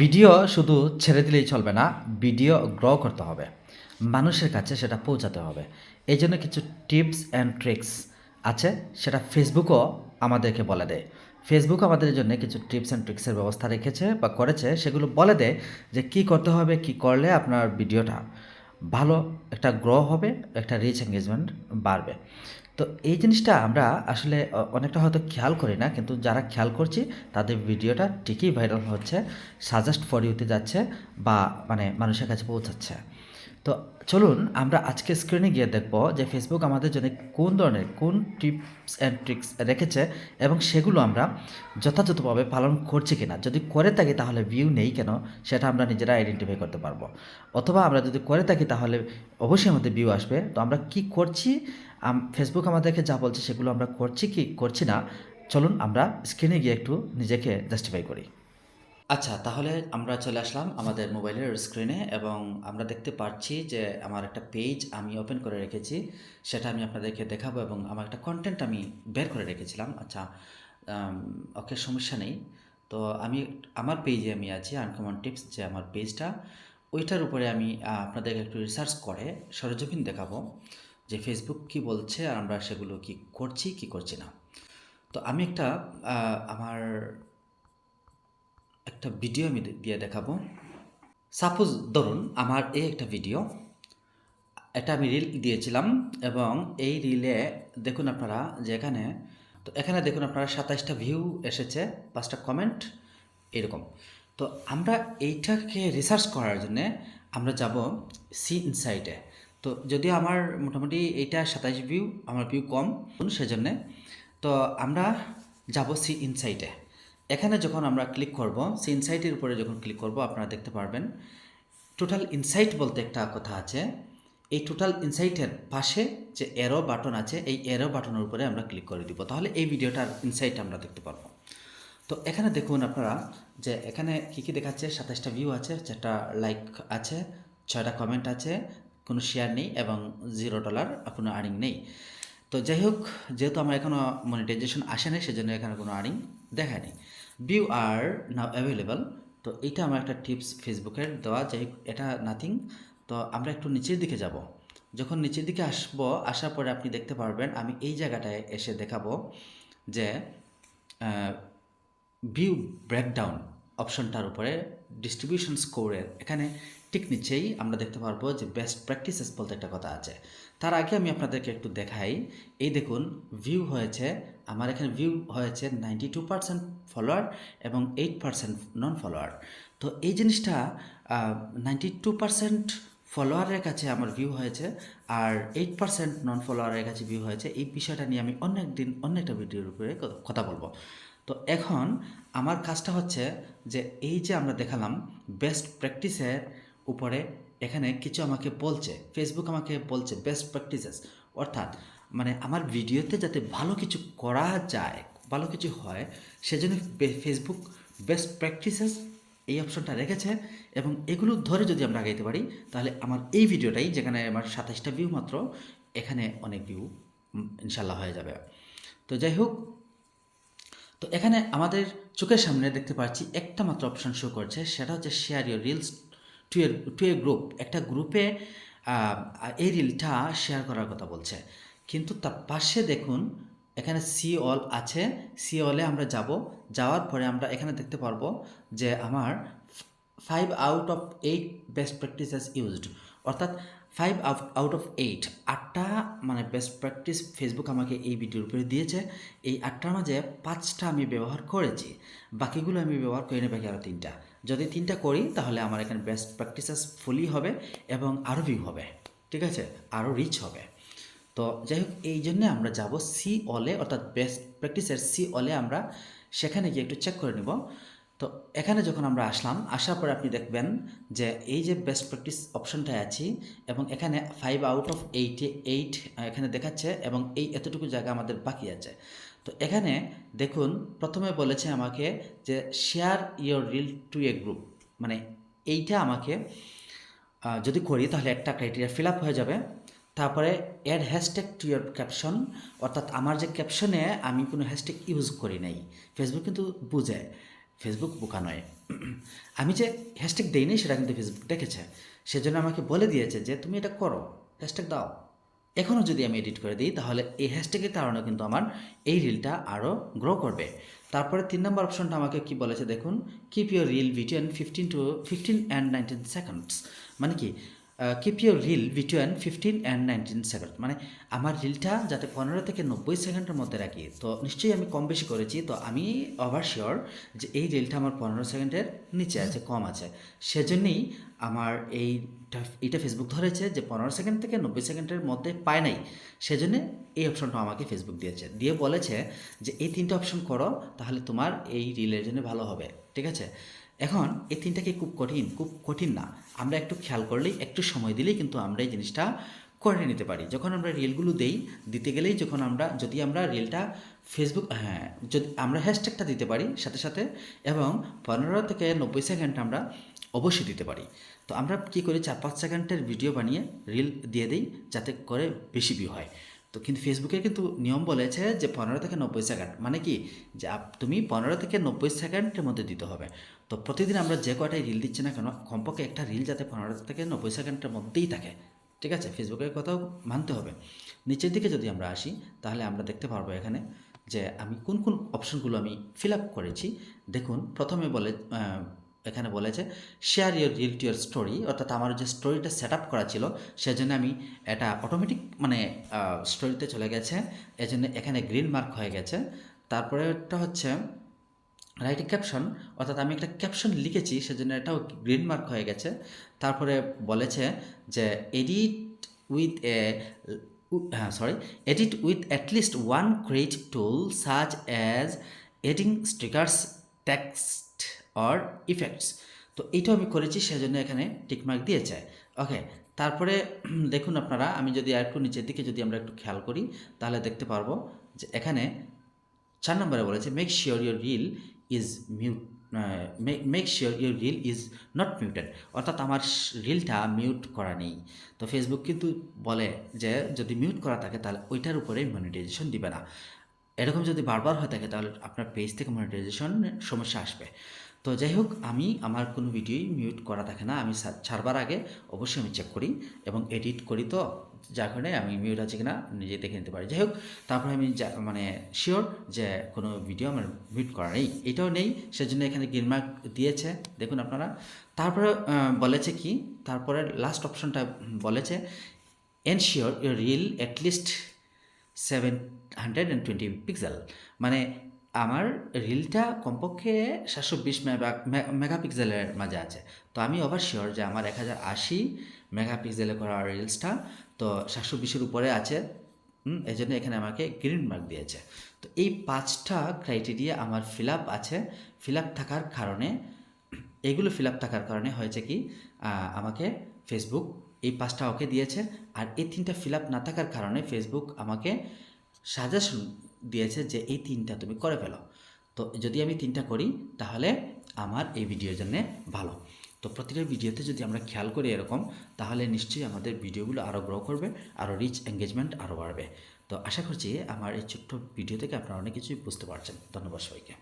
Video শুধু ছেড়ে দিলেই চলবে না, ভিডিও গ্রো করতে হবে। মানুষের কাছে সেটা পৌঁছাতে হবে। এই জন্য কিছু টিপস অ্যান্ড ট্রিক্স আছে, সেটা ফেসবুকও আমাদেরকে বলে দেয়। ফেসবুক আমাদের জন্য কিছু টিপস অ্যান্ড ট্রিক্সের ব্যবস্থা রেখেছে বা করেছে, সেগুলো বলে দেয় যে কি করতে হবে, কি করলে আপনার ভিডিওটা ভালো একটা গ্রো হবে, একটা রিচ এঙ্গেজমেন্ট বাড়বে। তো এই জিনিসটা আমরা আসলে অনেকটা হয়তো খেয়াল করি না, কিন্তু যারা খেয়াল করছি, তাদের ভিডিওটা ঠিকই ভাইরাল হচ্ছে সাজেস্ট ফর ইউতে যাচ্ছে বা মানে মানুষের কাছে পৌঁছাচ্ছে। তো চলুন আমরা আজকে স্ক্রিনে গিয়ে দেখব যে ফেসবুক আমাদের জন্য কোন ধরনের, কোন টিপস অ্যান্ড ট্রিক্স রেখেছে এবং সেগুলো আমরা যথাযথভাবে পালন করছি কিনা। যদি করে থাকি তাহলে ভিউ নেই কেন? সেটা আমরা নিজেরা আইডেন্টিফাই করতে পারব। অথবা আমরা যদি করে থাকি তাহলে অবশ্যই আমাদের ভিউ আসবে। তো আমরা কি করছি? ফেসবুক আমাদেরকে যা বলছে সেগুলো আমরা করছি কি, করছি না? চলুন আমরা স্ক্রিনে গিয়ে একটু নিজেকে জাস্টিফাই করি। আচ্ছা তাহলে আমরা চলে আসলাম আমাদের মোবাইলের স্ক্রিনে এবং আমরা দেখতে পাচ্ছি যে আমার একটা পেজ আমি ওপেন করে রেখেছি। সেটা আমি আপনাদেরকে দেখাবো এবং আমার একটা কন্টেন্ট আমি বের করে রেখেছিলাম। আচ্ছা ওকে, সমস্যা নেই। তো আমি, আমার পেজে আমি আছি আনকমন টিপস যে আমার পেজটা ওইটার উপরে আমি আপনাদেরকে একটু রিসার্চ করে, সরজমিন দেখাবো যে ফেসবুক কি বলছে আর আমরা সেগুলো কি করছি কি করছি না। তো আমি একটা আমার একটা ভিডিও আমি দিয়ে দেখাবো। সাপোজ ধরুন, আমার এই একটা ভিডিও এটা আমি রিল দিয়েছিলাম এবং এই রিলে দেখুন আপনারা যে এখানে, তো এখানে দেখুন আপনারা সাতাইশটা ভিউ এসেছে, পাঁচটা কমেন্ট এরকম। তো আমরা এইটাকে রিসার্চ করার জন্যে আমরা যাব সি ইনসাইটে তো যদিও আমার মোটামুটি এইটা সাতাইশ ভিউ আমার ভিউ কম, সেজন্যে, তো আমরা যাব সি ইনসাইটে এখানে যখন আমরা ক্লিক করব সি ইনসাইটের উপরে যখন ক্লিক করব, আপনারা দেখতে পারবেন টোটাল ইনসাইট বলতে একটা কথা আছে। এই টোটাল ইনসাইটের পাশে যে এরো বাটন আছে, এই এরো বাটনের উপরে আমরা ক্লিক করে দিব। তাহলে এই ভিডিওটার ইনসাইট আমরা দেখতে পারব। তো এখানে দেখুন আপনারা যে এখানে কী কী দেখাচ্ছে, সাতাশটা ভিউ আছে, চারটা লাইক আছে, ছয়টা কমেন্ট আছে, কোনো শেয়ার নেই এবং জিরো ডলার কোনো আর্নিং নেই। তো যাই হোক, যেহেতু আমার এখনও মনিটাইজেশন আসে নাই, সেজন্য এখানে কোনো আর্নিং দেখায়নি ভিউ আর নাও অ্যাভেলেবল তো এটা আমার একটা টিপস ফেসবুকের দেওয়া, যাই হোক, এটা নাথিং তো আমরা একটু নিচের দিকে যাব। যখন নিচের দিকে আসব, আসার পরে আপনি দেখতে পারবেন, আমি এই জায়গাটায় এসে দেখাবো যে ভিউ ব্রেকডাউন অপশনটার উপরে ডিস্ট্রিবিউশন স্কোরের এখানে ঠিক নিচেই আমরা দেখতে পারব যে বেস্ট প্র্যাকটিসেস বলতে একটা কথা আছে। তার আগে আমি আপনাদেরকে একটু দেখাই। এই দেখুন ভিউ হয়েছে, আমার এখানে ভিউ হয়েছে নাইনটি টু পার্সেন্ট ফলোয়ার এবং এইট পার্সেন্ট নন ফলোয়ার তো এই জিনিসটা নাইনটি টু পার্সেন্ট ফলোয়ারের কাছে আমার ভিউ হয়েছে আর এইট পার্সেন্ট নন ফলোয়ারের কাছে ভিউ হয়েছে। এই বিষয়টা নিয়ে আমি অনেক দিন অন্য একটা ভিডিওর উপরে কথা বলব। তো এখন আমার কাজটা হচ্ছে যে এই যে আমরা দেখালাম বেস্ট প্র্যাকটিসের উপরে এখানে কিছু আমাকে বলছে ফেসবুক আমাকে বলছে বেস্ট প্র্যাকটিসেস অর্থাৎ মানে আমার ভিডিওতে যাতে ভালো কিছু করা যায়, ভালো কিছু হয়, সেজন্য ফেসবুক বেস্ট প্র্যাকটিসেস এই অপশনটা রেখেছে এবং এগুলো ধরে যদি আমরা আগাইতে পারি, তাহলে আমার এই ভিডিওটাই যেখানে আমার সাতাশটা ভিউ মাত্র, এখানে অনেক ভিউ ইনশাল্লাহ হয়ে যাবে। তো যাই হোক তো এখানে আমাদের চোখের সামনে দেখতে পাচ্ছি একটা মাত্র অপশন শো করছে, সেটা হচ্ছে শেয়ার ইউর রিলস টু এর টু এ গ্রুপ একটা গ্রুপে এই রিলটা শেয়ার করার কথা বলছে। কিন্তু তার পাশে দেখুন, এখানে সি অল আছে। সি অলে আমরা যাব, যাওয়ার পরে আমরা এখানে দেখতে পারব যে আমার five out of eight best practices used অর্থাৎ ফাইভ আউট অফ এইট আটটা মানে বেস্ট প্র্যাকটিস ফেসবুক আমাকে এই ভিডিওর উপরে দিয়েছে। এই আটটার মাঝে পাঁচটা আমি ব্যবহার করেছি, বাকিগুলো আমি ব্যবহার করি না, বাকি আরও তিনটা। যদি তিনটা করি, তাহলে আমার এখানে বেস্ট প্র্যাকটিসেস ফুলি হবে এবং আরও ভিউ হবে, ঠিক আছে? আরও রিচ হবে। তো যাই হোক, এই জন্য আমরা যাব সি অলে অর্থাৎ বেস্ট প্র্যাকটিসের সি অলে আমরা সেখানে গিয়ে একটু চেক করে নেব। তো এখানে যখন আমরা আসলাম, আসার পরে আপনি দেখবেন যে এই যে বেস্ট প্র্যাকটিস অপশনটায় আছি এবং এখানে ফাইভ আউট অফ এইটে এইট এখানে দেখাচ্ছে এবং এই এতটুকু জায়গা আমাদের বাকি আছে। তো এখানে দেখুন, প্রথমে বলেছে আমাকে যে share your reel to a group মানে এইটা আমাকে যদি করি তাহলে একটা ক্রাইটেরিয়া ফিল আপ হয়ে যাবে। তারপরে add hashtag to your caption অর্থাৎ আমার যে ক্যাপশনে আমি কোনো হ্যাশট্যাগ ইউজ করি নাই। ফেসবুক কিন্তু বুঝে। ফেসবুক বোকা নয়। আমি যে হ্যাশট্যাগ দেইনি সেটা কিন্তু ফেসবুক দেখেছে। সেজন্য আমাকে বলে দিয়েছে যে, তুমি এটা করো হ্যাশট্যাগ দাও। এখনও যদি আমি এডিট করে দিই, তাহলে এই হ্যাশট্যাগের কারণে কিন্তু আমার এই রিলটা আরও গ্রো করবে। তারপরে তিন নম্বর অপশনটা আমাকে কি বলেছে দেখুন keep your reel video fifteen to fifteen and nineteen seconds মানে কি keep your reel between fifteen and nineteen second মানে আমার রিলটা যাতে পনেরো থেকে নব্বই সেকেন্ডের মধ্যে রাখি, তো নিশ্চয়ই আমি কম বেশি করেছি, তো আমি ওভার শিওর যে এই রিলটা আমার পনেরো সেকেন্ডের নিচে আছে, কম আছে। সেজন্যই আমার এইটা এটা ফেসবুক ধরেছে যে পনেরো সেকেন্ড থেকে নব্বই সেকেন্ডের মধ্যে পায় নাই। সেজন্য এই অপশনটা আমাকে ফেসবুক দিয়েছে। দিয়ে বলেছে যে, এই তিনটা অপশন করো, তাহলে তোমার এই রিলের জন্য ভালো হবে। ঠিক আছে? এখন এই তিনটা কি খুব কঠিন? খুব কঠিন না। আমরা একটু খেয়াল করলেই, একটু সময় দিলেই কিন্তু আমরা এই জিনিসটা করে নিতে পারি। যখন আমরা রিলগুলো দেই, দিতে গেলেই যখন আমরা, যদি আমরা রিলটা ফেসবুক হ্যাঁ যদি আমরা হ্যাশট্যাগটা দিতে পারি সাথে সাথে এবং পনেরো থেকে নব্বই সেকেন্ড আমরা অবশ্যই দিতে পারি। তো আমরা কি করি? চার পাঁচ সেকেন্ডের ভিডিও বানিয়ে রিল দিয়ে দিই, যাতে করে বেশি ভিউ হয়। তো কিন্তু ফেসবুকে কিন্তু নিয়ম বলেছে যে পনেরো থেকে নব্বই সেকেন্ড মানে কি? যে তুমি পনেরো থেকে নব্বই সেকেন্ডের মধ্যে দিতে হবে। তো প্রতিদিন আমরা যে কয়টাই রিল দিচ্ছি না কেন, কমপক্ষে একটা রিল যাতে পনেরো থেকে নব্বই সেকেন্ডের মধ্যেই থাকে, ঠিক আছে? ফেসবুকের কথাও মানতে হবে। নিচের দিকে যদি আমরা আসি, তাহলে আমরা দেখতে পারব এখানে যে আমি কোন কোন অপশনগুলো আমি ফিল আপ করেছি। দেখুন, প্রথমে বলে এখানে বলেছে share your reel to your story অর্থাৎ আমার যে স্টোরিটা সেট আপ করা ছিল, সেজন্য আমি এটা অটোমেটিক মানে স্টোরিতে চলে গেছে। এজন্য এখানে গ্রিন মার্ক হয়ে গেছে। তারপরে একটা হচ্ছে রাইটিং ক্যাপশন অর্থাৎ আমি একটা ক্যাপশন লিখেছি, সেজন্য এটাও গ্রিন মার্ক হয়ে গেছে। তারপরে বলেছে যে এডিট উইথ এ হ্যাঁ sorry edit with at least one creative tool such as adding stickers text or effects তো এইটাও আমি করেছি, সেজন্য এখানে টিকমার্ক দিয়েছে। ওকে তারপরে দেখুন আপনারা, আমি যদি একটু নিচের দিকে যদি আমরা একটু খেয়াল করি, তাহলে দেখতে পারব যে এখানে চার নম্বরে বলেছে make sure your reel is mute make sure your reel is not muted অর্থাৎ আমার রিলটা মিউট করা নেই। তো ফেসবুক কিন্তু বলে যে, যদি মিউট করা থাকে, তাহলে ওইটার উপরে মনিটাইজেশন দিবে না। এরকম যদি বারবার হয়ে থাকে, তাহলে আপনার পেজ থেকে মনিটাইজেশন সমস্যা আসবে। তো যাই হোক, আমি আমার কোনো ভিডিওই মিউট করা থাকে না। আমি ছাড়বার আগে অবশ্যই আমি চেক করি এবং এডিট করি তো, যার কারণে আমি মিউট আছে কিনা নিজে দেখে নিতে পারি। যাই হোক, তারপরে আমি মানে শিওর যে কোনো ভিডিও আমার মিউট করা নেই। এটাও নেই, সেজন্য এখানে গ্রিন মার্ক দিয়েছে, দেখুন আপনারা। তারপরে বলেছে কি, তারপরে লাস্ট অপশনটা বলেছে ensure your reel at least seven hundred and twenty pixel মানে আমার রিলটা কমপক্ষে সাতশো বিশ মেগাপিক্সেলের মাঝে আছে। তো আমি ওভার শিওর যে আমার এক হাজার আশি মেগাপিক্সেলে করা রিলসটা তো সাতশো বিশের উপরে আছে। এই জন্য এখানে আমাকে গ্রিন মার্ক দিয়েছে। তো এই পাঁচটা ক্রাইটেরিয়া আমার ফিল আপ আছে। ফিল আপ থাকার কারণে, এগুলো ফিল আপ থাকার কারণে হয়েছে কি আমাকে ফেসবুক এই পাঁচটা ওকে দিয়েছে। আর এই তিনটা ফিল আপ না থাকার কারণে ফেসবুক আমাকে সাজেশন দিয়েছে যে এই তিনটা তুমি করে ফেলো। তো যদি আমি তিনটা করি, তাহলে আমার এই ভিডিওর জন্যে ভালো। তো প্রতিটা ভিডিওতে যদি আমরা খেয়াল করি এরকম, তাহলে নিশ্চয়ই আমাদের ভিডিওগুলো আরও গ্রো করবে আরও রিচ এঙ্গেজমেন্ট আরও বাড়বে। তো আশা করছি আমার এই ছোট্ট ভিডিও থেকে আপনারা অনেক কিছুই বুঝতে পারছেন। ধন্যবাদ সবাইকে।